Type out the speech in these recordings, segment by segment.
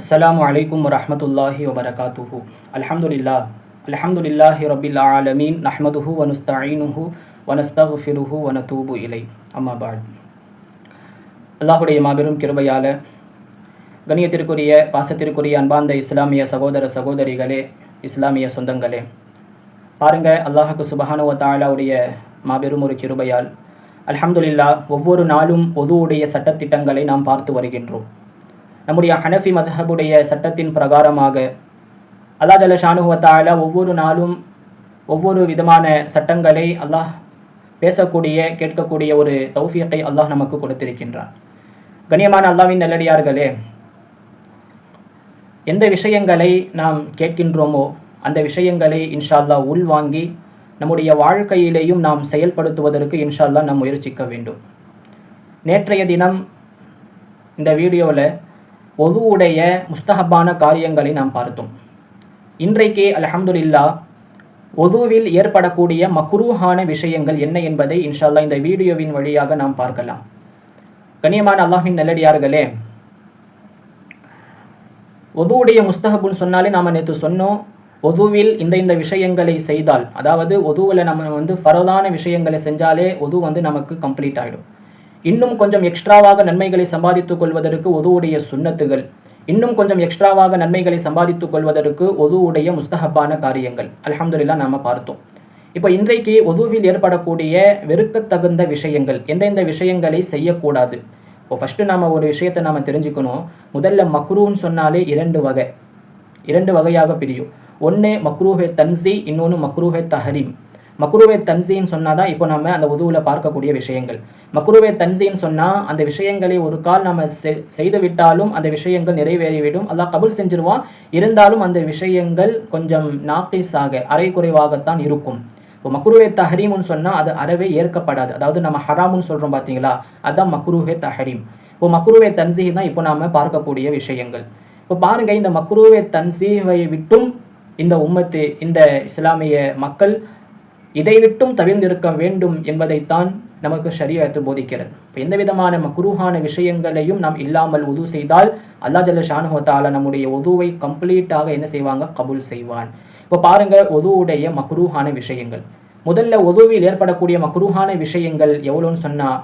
அஸ்லாம் வலைக்கம் வரமத்துல்லாஹி வபரகாத்துஹு. அலமதுல்லா அலமதுல்லாஹி ரபில் ஆலமீன். நஹ்மதுஹு வனுஸ்தாயினுஹு வனஸ்தஃபிருஹு வனதூபு இலை. அம்மாபாட் அல்லாஹுடைய மாபெரும் கிருபையால கணியத்திற்குரிய பாசத்திற்குரிய அன்பாந்த இஸ்லாமிய சகோதர சகோதரிகளே இஸ்லாமிய சொந்தங்களே பாருங்க அல்லாஹுக்கு சுபஹானுவ தாலாவுடைய மாபெரும் ஒரு கிருபையால் அலமதுல்லா ஒவ்வொரு நாளும் ஒதுவுடைய சட்டத்திட்டங்களை நாம் பார்த்து வருகின்றோம். நம்முடைய ஹனஃபி மதஹபுடைய சட்டத்தின் பிரகாரமாக. அல்லா ஜல்ல ஷானுவத்தால ஒவ்வொரு நாளும் ஒவ்வொரு விதமான சட்டங்களை அல்லாஹ் பேசக்கூடிய கேட்கக்கூடிய ஒரு தௌஃபியத்தை அல்லாஹ் நமக்கு கொடுத்திருக்கின்றான். கண்ணியமான அல்லாவின் நல்லடியார்களே எந்த விஷயங்களை நாம் கேட்கின்றோமோ அந்த விஷயங்களை இன்ஷா அல்லாஹ் உள்வாங்கி நம்முடைய வாழ்க்கையிலேயும் நாம் செயல்படுத்துவதற்கு இன்ஷால்லா நாம் முயற்சிக்க வேண்டும். நேற்றைய தினம் இந்த வீடியோவில் ஒதுவுடைய முஸ்தஹப்பான காரியங்களை நாம் பார்த்தோம். இன்றைக்கு அல்ஹம்துலில்லா ஒதுவில் ஏற்படக்கூடிய மக்ரூஹான விஷயங்கள் என்ன என்பதை இன்ஷால்லா இந்த வீடியோவின் வழியாக நாம் பார்க்கலாம். கண்ணியமான அல்லாஹின் நல்லடியார்களே ஒதுவுடைய முஸ்தகபுன்னு சொன்னாலே நாம் நேற்று சொன்னோம் ஒதுவில் இந்த இந்த விஷயங்களை செய்தால் அதாவது ஒதுவில் நம்ம வந்து ஃபரதான விஷயங்களை செஞ்சாலே ஒது வந்து நமக்கு கம்ப்ளீட் ஆகிடும் இன்னும் கொஞ்சம் எக்ஸ்ட்ராவாக நன்மைகளை சம்பாதித்துக் கொள்வதற்கு ஒதுவுடைய சுண்ணத்துகள். இன்னும் கொஞ்சம் எக்ஸ்ட்ராவாக நன்மைகளை சம்பாதித்துக் கொள்வதற்கு ஒதுவுடைய முஸ்தஹப்பான காரியங்கள். அலமதுல்லா நாம் பார்த்தோம். இப்போ இன்றைக்கு ஒதுவில் ஏற்படக்கூடிய வெறுக்கத்தகுந்த விஷயங்கள் எந்தெந்த விஷயங்களை செய்யக்கூடாது? இப்போ ஃபஸ்ட்டு நாம் ஒரு விஷயத்தை நாம் தெரிஞ்சுக்கணும். முதல்ல மக்ரூன்னு சொன்னாலே இரண்டு வகை. இரண்டு வகையாக பிரியும். ஒன்று மக்ரூஹே தன்சி இன்னொன்று மக்ரூஹே தஹரீம். மக்ரூவே தன்சின்னு சொன்னால் தான் இப்போ நம்ம அந்த உதுவில் பார்க்கக்கூடிய விஷயங்கள். மக்ரூவே தன்சின்னு சொன்னால் அந்த விஷயங்களை ஒரு கால் நம்ம செய்து விட்டாலும் அந்த விஷயங்கள் நிறைவேறிவிடும். அல்லாஹ் கபுல் செஞ்சிருவான். இருந்தாலும் அந்த விஷயங்கள் கொஞ்சம் நாக்கீஸாக அரை குறைவாகத்தான் இருக்கும். இப்போ மக்ரூவே தஹரீம்னு சொன்னால் அது அறவே ஏற்கப்படாது. அதாவது நம்ம ஹராமுன்னு சொல்கிறோம் பார்த்தீங்களா அதுதான் மக்ரூவே தஹரீம். இப்போ மக்ரூவே தன்சி தான் இப்போ நாம் பார்க்கக்கூடிய விஷயங்கள். இப்போ பாருங்கள் இந்த மக்ரூவே தன்சீவை விட்டும் இந்த உம்மத்து இந்த இஸ்லாமிய மக்கள் இதை விட்டும் தவிர்ந்திருக்க வேண்டும் என்பதைத்தான் நமக்கு ஷரியத்து போதிக்கிறது. இப்போ எந்த விதமான மக்ரூஹான விஷயங்களையும் நாம் இல்லாமல் உது செய்தால் அல்லா ஜல்ல ஷானுஹத்தால நம்முடைய உதுவை கம்ப்ளீட்டாக என்ன செய்வாங்க? கபுல் செய்வான். இப்போ பாருங்க உதுவுடைய மக்ரூஹான விஷயங்கள். முதல்ல உதுவில் ஏற்படக்கூடிய மக்ரூஹான விஷயங்கள் எவ்வளோன்னு சொன்னால்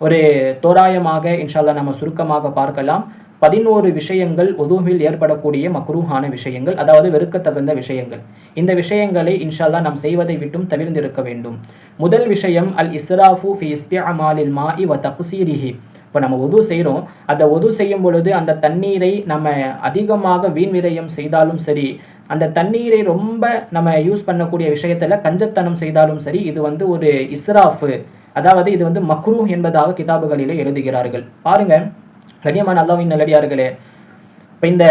ஒரு தோராயமாக இன்ஷால்லா நம்ம சுருக்கமாக பார்க்கலாம். பதினோரு விஷயங்கள் ஒதுவில் ஏற்படக்கூடிய மக்ரூஹான விஷயங்கள் அதாவது வெறுக்கத்தகுந்த விஷயங்கள். இந்த விஷயங்களை இன்ஷால்லா நாம் செய்வதை விட்டும் தவிர்ந்திருக்க வேண்டும். முதல் விஷயம் அல் இஸ்ராஃபு ஃபி இஸ்திஅமாலில் மாஇ வ தகுசீரிஹி. இப்போ நம்ம உது செய்கிறோம் அந்த உது செய்யும் பொழுது அந்த தண்ணீரை நம்ம அதிகமாக வீண் விரயம் செய்தாலும் சரி அந்த தண்ணீரை ரொம்ப நம்ம யூஸ் பண்ணக்கூடிய விஷயத்தில் கஞ்சத்தனம் செய்தாலும் சரி இது வந்து ஒரு இஸ்ராஃபு அதாவது இது வந்து மக்ரூ என்பதாக கிதாபுகளிலே எழுதுகிறார்கள். பாருங்கள் கண்ணியமான அல்லாவின் நல்லடியார்களே இப்போ இந்த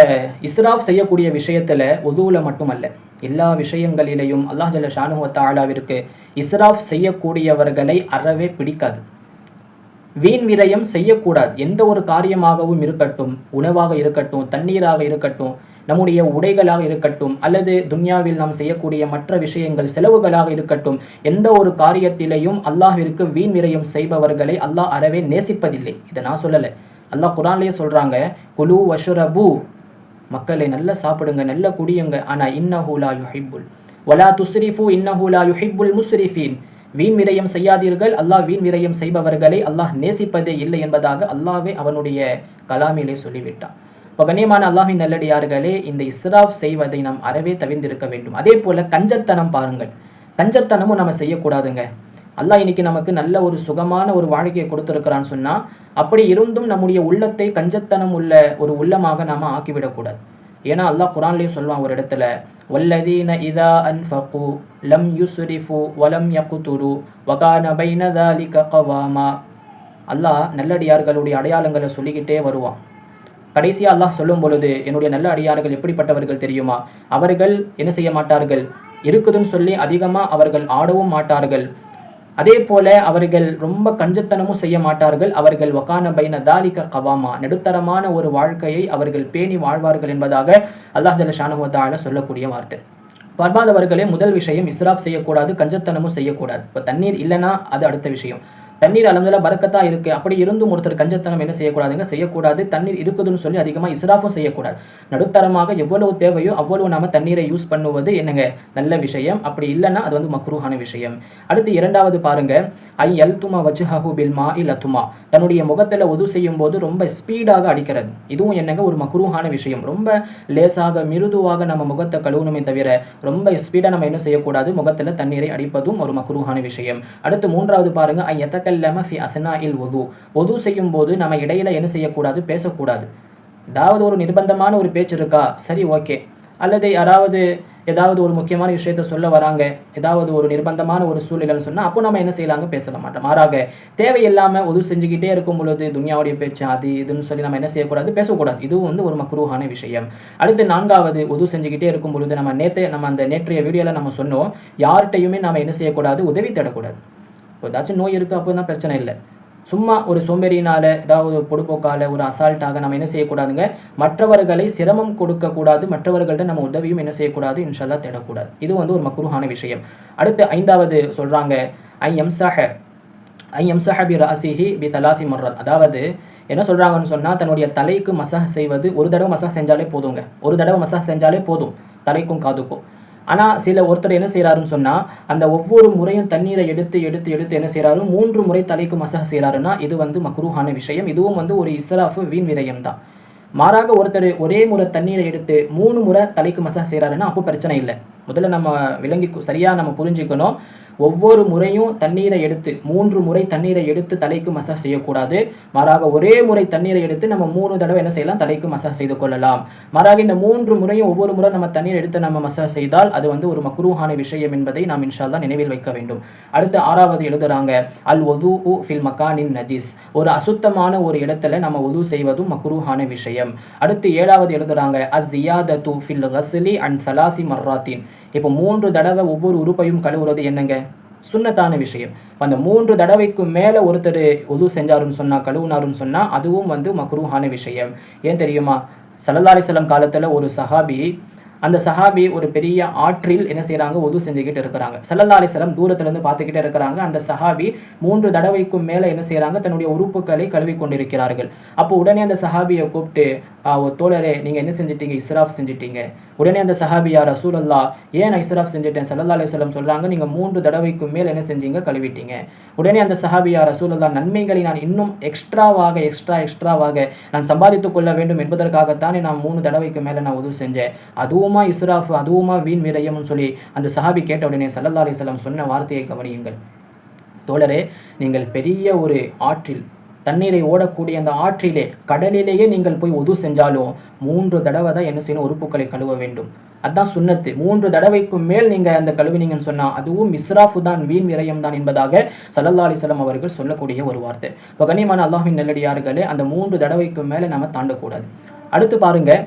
இஸ்ராஃப் செய்யக்கூடிய விஷயத்தில் உதுவில் மட்டுமல்ல எல்லா விஷயங்களிலேயும் அல்லாஹ் ஜல்ல ஷானுவத்த ஆளாவிற்கு இஸ்ராஃப் செய்யக்கூடியவர்களை அறவே பிடிக்காது. வீண் விரயம் செய்யக்கூடாது. எந்த ஒரு காரியமாகவும் இருக்கட்டும் உணவாக இருக்கட்டும் தண்ணீராக இருக்கட்டும் நம்முடைய உடைகளாக இருக்கட்டும் அல்லது துன்யாவில் நாம் செய்யக்கூடிய மற்ற விஷயங்கள் செலவுகளாக இருக்கட்டும் எந்த ஒரு காரியத்திலையும் அல்லாஹிற்கு வீண் விரயம் செய்பவர்களை அல்லாஹ் அறவே நேசிப்பதில்லை. இதை நான் சொல்லலை. அல்லாஹ் குரான்லேயே சொல்கிறாங்க குலு வஷுரபு. மக்களை நல்லா சாப்பிடுங்க நல்லா குடியுங்க. ஆனால் இன்னஹூலா யுஹிபுல் வலா துஸ்ரிஃபு. இன்னஹூலா யுஹிபுல் முஸ்ரிஃபீன். வீண் விரயம் செய்யாதீர்கள். அல்லாஹ் வீண் விரயம் செய்பவர்களை அல்லாஹ் நேசிப்பதே இல்லை என்பதாக அல்லாவே அவனுடைய கலாமிலே சொல்லிவிட்டான். இப்போ கண்ணியமான அல்லாஹின் நல்லடியார்களே இந்த இஸ்ராஃப் செய்வதை நாம் அறவே தவிர்ந்திருக்க வேண்டும். அதே போல கஞ்சத்தனம் பாருங்கள். கஞ்சத்தனமும் நம்ம செய்யக்கூடாதுங்க. அல்லாஹ் இன்னைக்கு நமக்கு நல்ல ஒரு சுகமான ஒரு வாழ்க்கையை கொடுத்துருக்கிறான்னு சொன்னால் அப்படி இருந்தும் நம்முடைய உள்ளத்தை கஞ்சத்தனம் உள்ள ஒரு உள்ளமாக நாம் ஆக்கிவிடக்கூடாது. ஏன்னா அல்லாஹ் குரான்லேயும் சொல்லுவான் ஒரு இடத்துல வல்லதீன இதா அன்ஃபகு லம் யுஸ்ரிஃபு வலம் யகுதுரு வகான பைன கவாமா. அல்லாஹ் நல்லடியார்களுடைய அடையாளங்களை சொல்லிக்கிட்டே வருவான். கடைசியாக அல்லாஹ் சொல்லும் பொழுது என்னுடைய நல்ல அடியார்கள் எப்படிப்பட்டவர்கள் தெரியுமா? அவர்கள் என்ன செய்ய மாட்டார்கள்? இருக்குதுன்னு சொல்லி அதிகமாக அவர்கள் ஆடவும் மாட்டார்கள். அதே போல அவர்கள் ரொம்ப கஞ்சத்தனமும் செய்ய மாட்டார்கள். அவர்கள் வக்கான பைன தாலிக கவாமா நடுத்தரமான ஒரு வாழ்க்கையை அவர்கள் பேணி வாழ்வார்கள் என்பதாக அல்லாஹ் ஜல ஷானுவத்தால சொல்லக்கூடிய வார்த்தை. பர்பாதவர்களே முதல் விஷயம் இஸ்ராப் செய்யக்கூடாது கஞ்சத்தனமும் செய்யக்கூடாது. இப்போ தண்ணீர் இல்லைன்னா அது அடுத்த விஷயம். தண்ணீர் அளவில் பறக்கத்தா இருக்கு. அப்படி இருந்தும் ஒருத்தர் கஞ்சத்தனம் என்ன செய்யக்கூடாதுங்க? செய்யக்கூடாது. தண்ணீர் இருக்குதுன்னு சொல்லி அதிகமாக இஸ்ராஃபும் செய்யக்கூடாது. நடுத்தரமாக எவ்வளவு தேவையோ அவ்வளவு நாம தண்ணீரை யூஸ் பண்ணுவது என்னங்க? நல்ல விஷயம். அப்படி இல்லைன்னா அது வந்து மக்ரூஹான விஷயம். அடுத்து இரண்டாவது பாருங்க. ஐ எல் துமா வஜ்ஹஹு பில் மா இல் அத்துமா தன்னுடைய முகத்தில் உது செய்யும் போது ரொம்ப ஸ்பீடாக அடிக்கிறது. இதுவும் என்னங்க? ஒரு மக்ரூஹான விஷயம். ரொம்ப லேசாக மிருதுவாக நம்ம முகத்தை கழுவணுமே தவிர ரொம்ப ஸ்பீடாக நம்ம என்ன செய்யக்கூடாது? முகத்தில் தண்ணீரை அடிப்பதும் ஒரு மக்ரூஹான விஷயம். அடுத்து மூன்றாவது பாருங்க. ஐ தக்கல்லம ஃபி அசனா இல் ஒது ஒது செய்யும் போது நம்ம இடையில என்ன செய்யக்கூடாது? பேசக்கூடாது. ஏதாவது ஒரு நிர்பந்தமான ஒரு பேச்சு இருக்கா? சரி ஓகே. அல்லது யாராவது ஏதாவது ஒரு முக்கியமான விஷயத்த சொல்ல வராங்க. ஏதாவது ஒரு நிர்பந்தமான ஒரு சூழ்நிலைன்னு சொன்னால் அப்போ நம்ம என்ன செய்யலாங்க பேசல மாட்டோம். மாறாக தேவையில்லாமல் உதவு செஞ்சுக்கிட்டே இருக்கும் பொழுது துனியாவுடைய பேச்சு அது இதுன்னு சொல்லி நம்ம என்ன செய்யக்கூடாது? பேசக்கூடாது. இதுவும் வந்து ஒரு மக்ரூஹான விஷயம். அடுத்து நான்காவது உதவு செஞ்சுக்கிட்டே இருக்கும் பொழுது நம்ம நேற்று நம்ம அந்த நேற்றைய வீடியோவில் நம்ம சொன்னோம் யார்கிட்டையுமே நம்ம என்ன செய்யக்கூடாது? உதவி தேடக்கூடாது. இப்போ ஏதாச்சும் நோய் இருக்குது அப்போ தான் பிரச்சனை இல்லை. சும்மா ஒரு சோம்பேறினால ஏதாவது ஒரு பொடுப்போக்கால ஒரு அசால்ட்டாக நம்ம என்ன செய்யக்கூடாதுங்க? மற்றவர்களை சிரமம் கொடுக்கக்கூடாது மற்றவர்கள்ட்ட நம்ம உதவியும் என்ன செய்யக்கூடாது? இன்ஷல்லா தேடக்கூடாது. இது வந்து ஒரு மக்குருஹான விஷயம். அடுத்து ஐந்தாவது சொல்றாங்க ஐ எம்சாஹ ஐ எம்சாஹ பி ராசிஹி பி தலாசி மர்ரத். அதாவது என்ன சொல்றாங்கன்னு சொன்னால் தன்னுடைய தலைக்கு மசாஜ் செய்வது ஒரு தடவை மசாஜ் செஞ்சாலே போதுங்க. ஒரு தடவை மசாஜ் செஞ்சாலே போதும் தலைக்கும் காதுக்கும். ஆனால் சில ஒருத்தர் என்ன செய்கிறாருன்னு சொன்னால் அந்த ஒவ்வொரு முறையும் தண்ணீரை எடுத்து எடுத்து எடுத்து என்ன செய்கிறாரு மூன்று முறை தலைக்கு மசக செய்கிறாருன்னா இது வந்து மக்ரூஹான விஷயம். இதுவும் வந்து ஒரு இஸ்ராஃபு வீண் விரயம் தான். மாறாக ஒருத்தர் ஒரே முறை தண்ணீரை எடுத்து மூணு முறை தலைக்கு மசக செய்கிறாருன்னா அப்போ பிரச்சனை இல்லை. முதல்ல நம்ம விளங்கி சரியாக நம்ம புரிஞ்சுக்கணும். ஒவ்வொரு முறையும் தண்ணீரை எடுத்து மூன்று முறை தண்ணீரை எடுத்து தலைக்கு மசாஜ் செய்யக்கூடாது. மாறாக ஒரே முறை தண்ணீரை எடுத்து நம்ம மூணு தடவை என்ன செய்யலாம்? தலைக்கு மசாஜ் செய்து கொள்ளலாம். மாறாக இந்த மூன்று முறையும் ஒவ்வொரு முறை நம்ம தண்ணீர் எடுத்து நம்ம மசாஜ் செய்தால் அது வந்து ஒரு மக்ரூஹான விஷயம் என்பதை நாம் இன்ஷால்லா நினைவில் வைக்க வேண்டும். அடுத்து ஆறாவது எழுதுறாங்க அல் ஒது உ ஃபில் மக்கானின் நஜீஸ். ஒரு அசுத்தமான ஒரு இடத்துல நம்ம ஒது செய்வதும் மக்ரூஹான விஷயம். அடுத்து ஏழாவது எழுதுறாங்க அஸ் ஜியாதத்து ஃபில் ஹஸ்லி அண்ட் சலாசி மர்ராத்தின். இப்போ மூன்று தடவை ஒவ்வொரு உறுப்பையும் கழுவுறது என்னங்க? சுண்ணத்தான விஷயம். அந்த மூன்று தடவைக்கு மேலே ஒருத்தர் உது செஞ்சாருன்னு சொன்னால் கழுவுனாருன்னு சொன்னால் அதுவும் வந்து மக்ரூஹான விஷயம். ஏன் தெரியுமா? சல்லல்லாரிசலம் காலத்தில் ஒரு சஹாபி அந்த சஹாபி ஒரு பெரிய ஆற்றில் என்ன செய்கிறாங்க உது செஞ்சுக்கிட்டு இருக்கிறாங்க. சல்லல்லா அலிஸ்லம் தூரத்துலேருந்து பார்த்துக்கிட்டே இருக்கிறாங்க. அந்த சஹாபி மூன்று தடவைக்கும் மேலே என்ன செய்கிறாங்க தன்னுடைய உறுப்புகளை கழுவி கொண்டிருக்கிறார்கள் அப்போ உடனே அந்த சஹாபியை கூப்பிட்டு ஒரு தோழரே நீங்கள் என்ன செஞ்சிட்டீங்க? இஸ்ராஃப் செஞ்சிட்டீங்க. உடனே அந்த சஹாபியார் ரசூல் அல்லா ஏன் நான் இஸ்ராஃப் செஞ்சுட்டேன்? அலி சொல்லம் சொல்கிறாங்க நீங்கள் மூன்று தடவைக்கும் மேல் என்ன செஞ்சீங்க? கழுவிட்டீங்க. உடனே அந்த சஹாபியார் ரசூல் அல்லா நன்மைகளை நான் இன்னும் எக்ஸ்ட்ராவாக எக்ஸ்ட்ரா எக்ஸ்ட்ராவாக நான் சம்பாதித்துக் கொள்ள வேண்டும் என்பதற்காகத்தானே நான் மூணு தடவைக்கு மேலே நான் உதவு செஞ்சேன். அதுவுமா இஸ்ராஃப் அதுவுமா வீண் விரயம்னு சொல்லி அந்த சஹாபி கேட்ட உடனே சல்லல்லா அலிஸ்லாம் சொன்ன வார்த்தையை கவனியுங்கள். தோழரே நீங்கள் பெரிய ஒரு ஆற்றில் தண்ணீரை ஓடக்கூடிய அந்த ஆற்றிலே கடலிலேயே நீங்கள் போய் ஒது செஞ்சாலும் மூன்று தடவை தான் என்ன செய்யணும்? உறுப்புகளை கழுவ வேண்டும். அதுதான் சுண்ணத்து. மூன்று தடவைக்கும் மேல் நீங்கள் அந்த கழுவினீங்கன்னு சொன்னால் அதுவும் மிஸ்ராஃபு தான் வீண் விரயம் தான் என்பதாக சல்லல்லா அலிஸ்லாம் அவர்கள் சொல்லக்கூடிய ஒரு வார்த்தை. இப்போ கண்ணியமான அல்லாஹின் நெல்லடியார்களே அந்த மூன்று தடவைக்கும் மேலே நம்ம தாண்டக்கூடாது. அடுத்து பாருங்கள்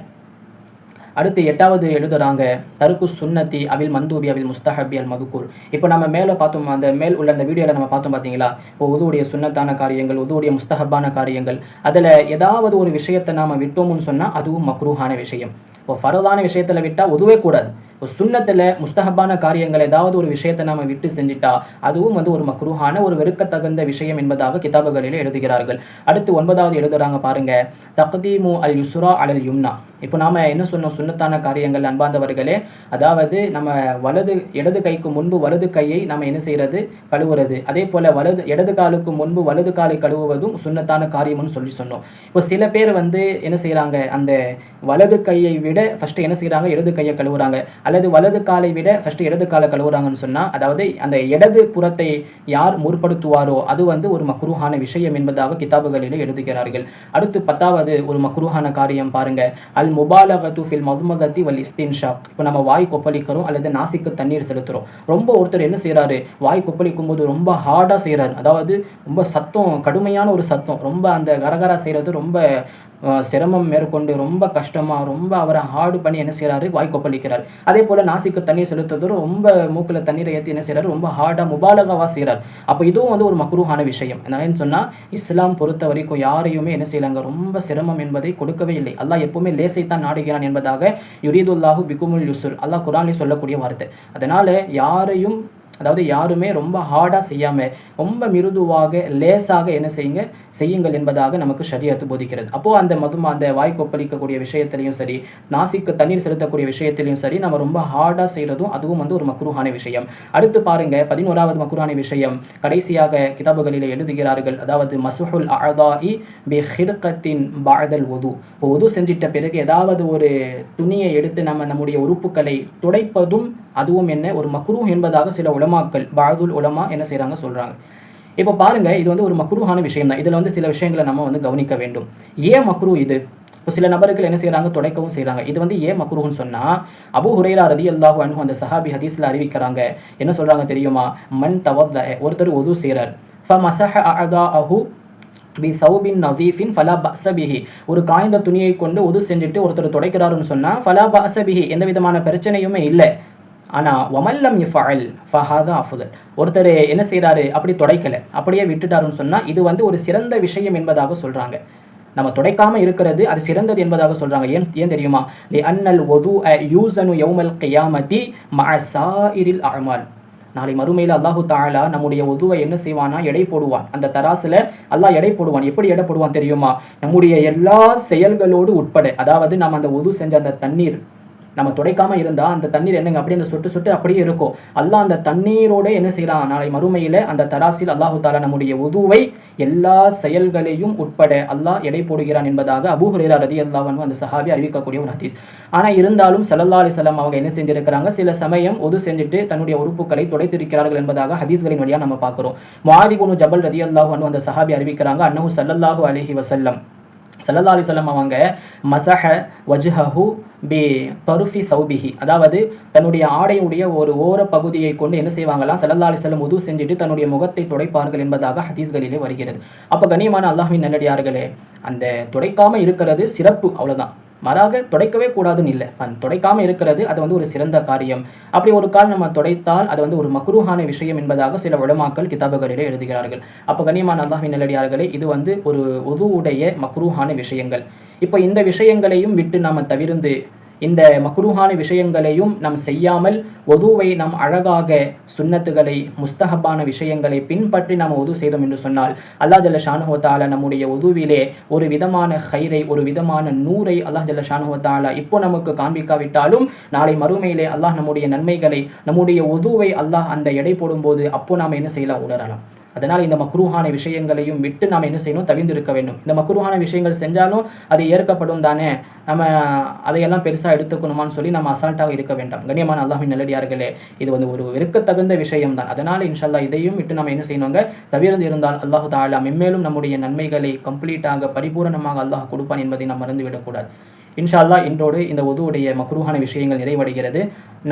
அடுத்து எட்டாவது எழுதுறாங்க தருக்கு சுன்னத்தி அவில் மந்தூபி அவில் முஸ்தஹபி அல் மதுக்கூர் இப்போ நம்ம மேலே பார்த்தோம் அந்த மேல் உள்ள அந்த வீடியோவில் நம்ம பார்த்தோம் பார்த்தீங்களா? இப்போ உதுவுடைய சுண்ணத்தான காரியங்கள் உதுவுடைய முஸ்தஹப்பான காரியங்கள் அதில் ஏதாவது ஒரு விஷயத்தை நாம் விட்டோம்னு சொன்னால் அதுவும் மக்ரூஹான விஷயம். இப்போ ஃபரதான விஷயத்தில் விட்டால் ஒதுவே கூடாது. இப்போ சுண்ணத்தில் முஸ்தகப்பான காரியங்கள் ஏதாவது ஒரு விஷயத்தை நாம் விட்டு செஞ்சிட்டா அதுவும் வந்து ஒரு மக்ரூஹான ஒரு வெறுக்கத்தகுந்த விஷயம் என்பதாக கிதாபுகளில் எழுதுகிறார்கள். அடுத்து ஒன்பதாவது எழுதுறாங்க பாருங்க தக்தீமு அல் யுசுரா அல் யும்னா. இப்போ நாம என்ன சொன்னோம்? சுண்ணத்தான காரியங்கள் அன்பாந்தவர்களே அதாவது நம்ம வலது இடது கைக்கு முன்பு வலது கையை நம்ம என்ன செய்கிறது கழுவுறது. அதே போல் வலது இடது காலுக்கு முன்பு வலது காலை கழுவுவதும் சுண்ணத்தான காரியம்னு சொல்லி சொன்னோம். இப்போ சில பேர் வந்து என்ன செய்கிறாங்க அந்த வலது கையை விட ஃபர்ஸ்ட் என்ன செய்கிறாங்க இடது கையை கழுவுறாங்க. அல்லது வலது காலை விட ஃபஸ்ட்டு இடது காலை கழுவுறாங்கன்னு சொன்னால் அதாவது அந்த இடது புறத்தை யார் முற்படுத்துவாரோ அது வந்து ஒரு மக்ரூஹான விஷயம் என்பதாக கிதாபுகளில் எழுதுகிறார்கள். அடுத்து பத்தாவது ஒரு மக்ரூஹான காரியம் பாருங்க. அல் முபாலகத்து ஃபில் மதுமதத்தி வல் இஸ்தின்ஷா. இப்போ நம்ம வாய் கொப்பளிக்கிறோம் அல்லது நாசிக்கு தண்ணீர் செலுத்துகிறோம் ரொம்ப ஒருத்தர் என்ன செய்கிறாரு வாய் கொப்பளிக்கும் போது ரொம்ப ஹார்டாக செய்கிறாரு அதாவது ரொம்ப சத்தம் கடுமையான ஒரு சத்தம். ரொம்ப அந்த கரகரா செய்கிறது ரொம்ப சிரமம் மேற்கொண்டு ரொம்ப கஷ்டமாக ரொம்ப அவரை ஹார்டு பண்ணி என்ன செய்கிறாரு வாய் கொப்பளிக்கிறார். அதே போல் நாசிக்கு தண்ணீர் செலுத்துறது ரொம்ப மூக்கில் தண்ணீரை ஏற்றி என்ன செய்கிறார் ரொம்ப ஹார்டாக முபாலகவாக செய்கிறார் அப்போ இதுவும் வந்து ஒரு மக்ரூஹான விஷயம். என்னன்னு சொன்னால் இஸ்லாம் பொறுத்த வரைக்கும் யாரையுமே என்ன செய்யலாங்க? ரொம்ப சிரமம் என்பதை கொடுக்கவே இல்லை. அல்லாஹ் எப்பவுமே லேசைத்தான் நாடுகிறான் என்பதாக யுரீதுல்லாஹு பிகுமுல் யுசுர். அல்லாஹ் குரானில் சொல்லக்கூடிய வார்த்தை. அதனால் யாரையும் அதாவது யாருமே ரொம்ப ஹார்டாக செய்யாமல் ரொம்ப மிருதுவாக லேசாக என்ன செய்யுங்க? செய்யுங்கள் என்பதாக நமக்கு ஷரியத்து போதிக்கிறது. அப்போது அந்த மதுமா அந்த வாய் கொப்பளிக்கக்கூடிய விஷயத்திலையும் சரி நாசிக்கு தண்ணீர் செலுத்தக்கூடிய விஷயத்திலையும் சரி நம்ம ரொம்ப ஹார்டாக செய்கிறதும் அதுவும் வந்து ஒரு மக்குருஹான விஷயம். அடுத்து பாருங்க பதினோராவது மக்குருஹான விஷயம். கடைசியாக கிதாபுகளில் எழுதுகிறார்கள் அதாவது மசுஹுல் அழதாயி பி ஹிர்கத்தின் பாதல் ஒது இப்போ ஒது செஞ்சிட்ட பிறகு ஏதாவது ஒரு துணியை எடுத்து நம்ம நம்முடைய உறுப்புகளை துடைப்பதும் அதுவும் என்ன? ஒரு மக்ரூ என்பதாக சில உலமாக்கள் பாதுல் உலமா என்ன செய்கிறாங்க சொல்கிறாங்க இப்போ பாருங்க இது வந்து ஒரு மக்ரூஹான விஷயம் தான் இதில் வந்து சில விஷயங்களை நம்ம வந்து கவனிக்க வேண்டும். ஏன் மக்ரூ இது? இப்போ சில நபர்கள் என்ன செய்கிறாங்க துடைக்கவும் செய்கிறாங்க இது வந்து ஏன் மக்ரூஹ்னு சொன்னால் அபு ஹுரேரா ரதி அல்லாஹு அனுகு அந்த சஹாபி ஹதீஸில் அறிவிக்கிறாங்க. என்ன சொல்கிறாங்க தெரியுமா? மண் தவத் ஒருத்தர் ஒது செய்கிறார் ஃப மசஹ அதா அஹு பி சௌபின் நவீஃபின் ஃபலா பசபிஹி ஒரு காய்ந்த துணியை கொண்டு உது செஞ்சுட்டு ஒருத்தர் துடைக்கிறாருன்னு சொன்னால் ஃபலா பசபிஹி எந்த விதமான பிரச்சனையுமே இல்லை. ஆனால் ஒமல்லம் இஃபால் ஃபஹாதா அஃபுதல். ஒருத்தர் என்ன செய்கிறாரு அப்படி தொடைக்கலை. அப்படியே விட்டுட்டாருன்னு சொன்னால் இது வந்து ஒரு சிறந்த விஷயம் என்பதாக சொல்கிறாங்க நம்ம துடைக்காமல் இருக்கிறது அது சிறந்தது என்பதாக சொல்கிறாங்க ஏன் ஏன் தெரியுமா? லி அன்னல் ஒது யூசனு யௌமல் கியாமதி மசாஇரில் அமால் நாளை மறுமையில் அல்லாஹு தாலா நம்முடைய உதுவை என்ன செய்வானா எடை போடுவான். அந்த தராசில் அல்லாஹ் எடை போடுவான். எப்படி எடை போடுவான் தெரியுமா? நம்முடைய எல்லா செயல்களோடு உட்பட. அதாவது நம்ம அந்த உது செஞ்ச அந்த தண்ணீர் நம்ம துடைக்காம இருந்தா அந்த தண்ணீர் என்னங்க? அப்படியே அந்த சொட்டு சொட்டு அப்படியே இருக்கும். அல்லாஹ் அந்த தண்ணீரோட என்ன செய்யலாம் நாளை மறுமையில அந்த தராசில் அல்லாஹு தாலா நம்முடைய உதுவை எல்லா செயல்களையும் உட்பட அல்லாஹ் எடை போடுகிறான் என்பதாக அபு ஹுரேரா ரதி அல்லாஹன் அந்த சஹாபி அறிவிக்கக்கூடிய ஒரு ஹதீஸ். ஆனா இருந்தாலும் சல்லா அலிசல்லாம் அவங்க என்ன செஞ்சிருக்கிறாங்க? சில சமயம் உது செஞ்சுட்டு தன்னுடைய உறுப்புகளை துடைத்திருக்கிறார்கள் என்பதாக ஹதீஸ்களின் வழியா நம்ம பார்க்கிறோம். மாதிபுனு ஜபல் ரதி அல்லாஹ் அந்த சஹாபி அறிவிக்கிறாங்க அன்னஹு சல்லல்லாஹு அலிஹி வசல்லம் சல்லல்லா அலிசல்லாம் அவங்க மசஹ வஜ்ஹஹு பி தருஃபி சௌபிஹி. அதாவது தன்னுடைய ஆடையுடைய ஒரு ஓர பகுதியை கொண்டு என்ன செய்வாங்களாம் சல்லல்லா அலிசல்லம் உது செஞ்சுட்டு தன்னுடைய முகத்தை துடைப்பார்கள் என்பதாக ஹதீஸ்களிலே வருகிறது. அப்போ கண்ணியமான அல்லாஹின் நல்லடியார்களே அந்த துடைக்காம இருக்கிறது சிறப்பு அவ்வளவுதான். மாறாக துடைக்கவே கூடாதுன்னு இல்லை. துடைக்காம இருக்கிறது அது வந்து ஒரு சிறந்த காரியம். அப்படி ஒரு கால் நம்ம துடைத்தால் அது வந்து ஒரு மக்ரூஹான விஷயம் என்பதாக சில உடமாக்கள் கிதாபுகளிலே எழுதுகிறார்கள். அப்போ கண்ணியமான அல்லாஹின் நிலடியார்களே இது வந்து ஒரு உதுவுடைய மக்ரூஹான விஷயங்கள். இப்போ இந்த விஷயங்களையும் விட்டு நாம் தவிர்ந்து இந்த மக்ரூஹான விஷயங்களையும் நாம் செய்யாமல் ஒதுவை நாம் அழகாக சுன்னத்துகளை முஸ்தகப்பான விஷயங்களை பின்பற்றி நாம் ஒது செய்தோம் என்று சொன்னால் அல்லா ஜல்ல ஷானுஹத்தால நம்முடைய ஒதுவிலே ஒரு விதமான ஹைரை ஒரு விதமான நூரை அல்லாஹ் ஜல்ல ஷானுஹத்தால இப்போ நமக்கு காண்பிக்காவிட்டாலும் நாளை மறுமையிலே அல்லாஹ் நம்முடைய நன்மைகளை நம்முடைய ஒதுவை அல்லாஹ் அந்த எடை போடும்போது அப்போ நாம் என்ன செய்யலாம்? உணரலாம். அதனால் இந்த மக்ரூஹான விஷயங்களையும் விட்டு நாம் என்ன செய்யணும்? தவிர்ந்திருக்க வேண்டும். இந்த மக்ரூஹான விஷயங்கள் செஞ்சாலும் அது ஏற்கப்படும் தானே. நம்ம அதையெல்லாம் பெருசாக எடுத்துக்கணுமான்னு சொல்லி நம்ம அசால்ட்டாக இருக்க வேண்டாம். கண்ணியமான அல்லாஹின் நல்லடியார்களே இது வந்து ஒரு வெறுக்கத்தகுந்த விஷயம் தான் அதனால் இன்ஷால்லா இதையும் விட்டு நம்ம என்ன செய்யணுங்க? தவிர்ந்து இருந்தால் அல்லாஹு தாலா மென்மேலும் நம்முடைய நன்மைகளை கம்ப்ளீட்டாக பரிபூரணமாக அல்லாஹ் கொடுப்பான் என்பதை நாம் மறந்துவிடக்கூடாது. இன்ஷால்லா இன்றோடு இந்த உதுவுடைய மக்ரூஹான விஷயங்கள் நிறைவடைகிறது.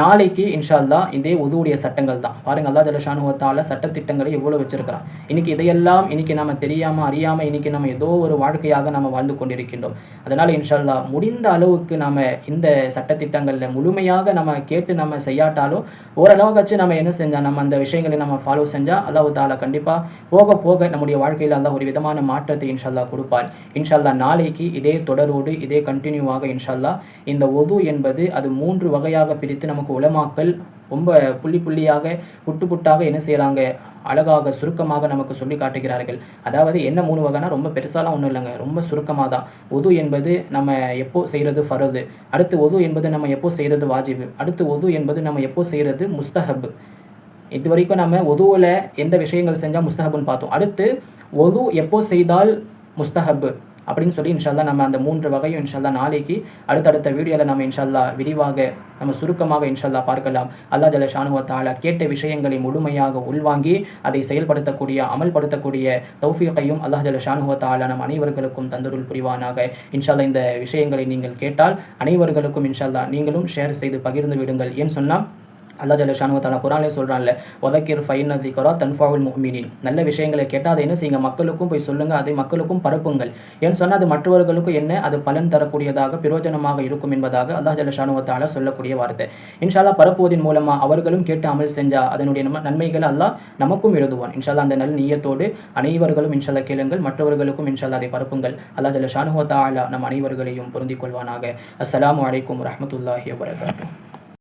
நாளைக்கு இன்ஷால்லா இதே உதுவுடைய சட்டங்கள் தான். பாருங்க அல்லா ஜலஷானுவத்தால சட்டத்திட்டங்களை எவ்வளோ வச்சிருக்கிறான். இன்னைக்கு இதையெல்லாம் இன்னைக்கு நம்ம தெரியாமல் அறியாமல் இன்னைக்கு நம்ம ஏதோ ஒரு வாழ்க்கையாக நம்ம வாழ்ந்து கொண்டிருக்கின்றோம். அதனால் இன்ஷால்லா முடிந்த அளவுக்கு நம்ம இந்த சட்டத்திட்டங்களில் முழுமையாக நம்ம கேட்டு நம்ம செய்யாட்டாலும் ஓரளவுக்காச்சும் நம்ம என்ன செஞ்சால் நம்ம அந்த விஷயங்களை நம்ம ஃபாலோ செஞ்சால் அல்லாஹு தாலா கண்டிப்பாக போக போக நம்முடைய வாழ்க்கையில் அல்லா ஒரு விதமான மாற்றத்தை இன்ஷால்லா கொடுப்பார் இன்ஷால்லா நாளைக்கு இதே தொடரோடு இதே கண்டினியூவாக இன்ஷால்லா இந்த ஒது என்பது அது மூன்று வகையாக பிரித்து நமக்கு உலமாக்கல் ரொம்ப புள்ளி புள்ளியாக புட்டு புட்டாக என்ன செய்கிறாங்க அழகாக சுருக்கமாக நமக்கு சொல்லி காட்டுகிறார்கள். அதாவது என்ன மூணு வகைனா ரொம்ப பெருசாலாம் ஒன்றும் இல்லைங்க. ரொம்ப சுருக்கமாக தான் ஒது என்பது நம்ம எப்போ செய்கிறது ஃபரது. அடுத்து ஒது என்பது நம்ம எப்போ செய்கிறது வாஜிபு. அடுத்து ஒது என்பது நம்ம எப்போ செய்கிறது முஸ்தஹப். இது வரைக்கும் நம்ம ஒதுவில் எந்த விஷயங்கள் செஞ்சால் முஸ்தஹபுன்னு பார்த்தோம். அடுத்து ஒது எப்போ செய்தால் முஸ்தஹப் அப்படின்னு சொல்லி இன்ஷால்லா நம்ம அந்த மூன்று வகையும் இன்ஷால்லா நாளைக்கு அடுத்தடுத்த வீடியோவில் நம்ம இன்ஷால்லா விரிவாக நம்ம சுருக்கமாக இன்ஷால்லா பார்க்கலாம். அல்லா ஜல ஷானுவத்தால கேட்ட விஷயங்களை முழுமையாக உள்வாங்கி அதை செயல்படுத்தக்கூடிய அமல்படுத்தக்கூடிய தௌஃபீக்கையும் அல்லாஹ் ஜல ஷானுவத்தால நம் அனைவர்களுக்கும் தந்தருள் புரிவானாக. இன்ஷால்லா இந்த விஷயங்களை நீங்கள் கேட்டால் அனைவர்களுக்கும் இன்ஷால்லா நீங்களும் ஷேர் செய்து பகிர்ந்து விடுங்கள். ஏன் சொன்னால் அல்லா ஜல்ல தலா குரானே சொல்கிறான்ல ஒதக்கிர் ஃபைன் அதிகரா தன்ஃபாவுல் முஹ்மினின் நல்ல விஷயங்களை கேட்டால் அதை என்ன செய்யுங்க? மக்களுக்கும் போய் சொல்லுங்கள் அதை மக்களுக்கும் பரப்புங்கள். ஏன்னு சொன்னால் அது மற்றவர்களுக்கும் என்ன? அது பலன் தரக்கூடியதாக பிரயோஜனமாக இருக்கும் என்பதாக அல்லா ஜல்ல தாலா சொல்லக்கூடிய வார்த்தை. இன்ஷால்லா பரப்புவதன் மூலமாக அவர்களும் கேட்டு அமல் செஞ்சால் அதனுடைய நம்ம நன்மைகளை அல்லாஹ் நமக்கும் எழுதுவான். இன்ஷால்லா அந்த நல் நீயத்தோடு அனைவர்களும் இன்ஷால்லா கேளுங்கள் மற்றவர்களுக்கும் இன்ஷால்லா அதை பரப்புங்கள். அல்லா ஜல்ல தாலா நம் அனைவர்களையும் பொருந்திக் கொள்வானாக. அஸ்ஸலாமு வலைக்கம் வரமத்துல்லாஹி வரகாத்து